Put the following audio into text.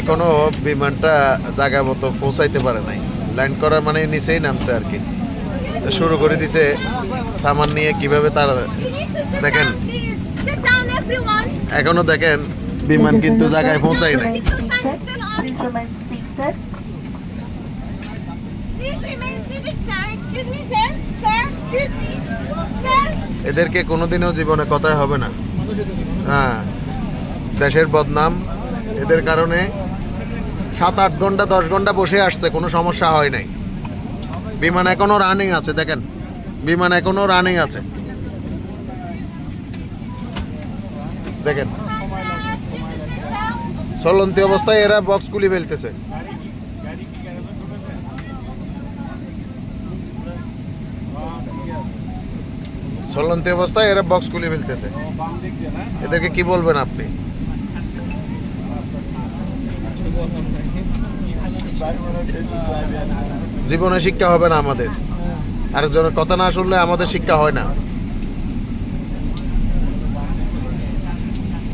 এখনও বিমানটা জায়গা মতো পৌঁছাইতে পারে নাই। ল্যান্ড করার মানে নিচেই নামছে আর কি। শুরু করে দিছে সামান নিয়ে কীভাবে তারা দেখেন। এখনও দেখেন বিমান কিন্তু জায়গায় পৌঁছায় নাই। এদেরকে কোনোদিনও জীবনে কথাই হবে না। হ্যাঁ দেশের বদনাম এদের কারণে সাত আট ঘণ্টা, দশ ঘণ্টা বসে আসছে, কোনো সমস্যা হয় নাই। বিমান এখনও রানিং আছে, দেখেন। বিমান এখনও রানিং আছে। দেখেন। চলন্তি অবস্থায় এরা বক্স গুলি ফেলতেছে। চলন্তি অবস্থায় এরা বক্স ফেলতেছে। এদেরকে কি বলবেন আপনি? জীবনে শিক্ষা হবে না আমাদের। আরেকজনের কথা না শুনলে আমাদের শিক্ষা হয় না।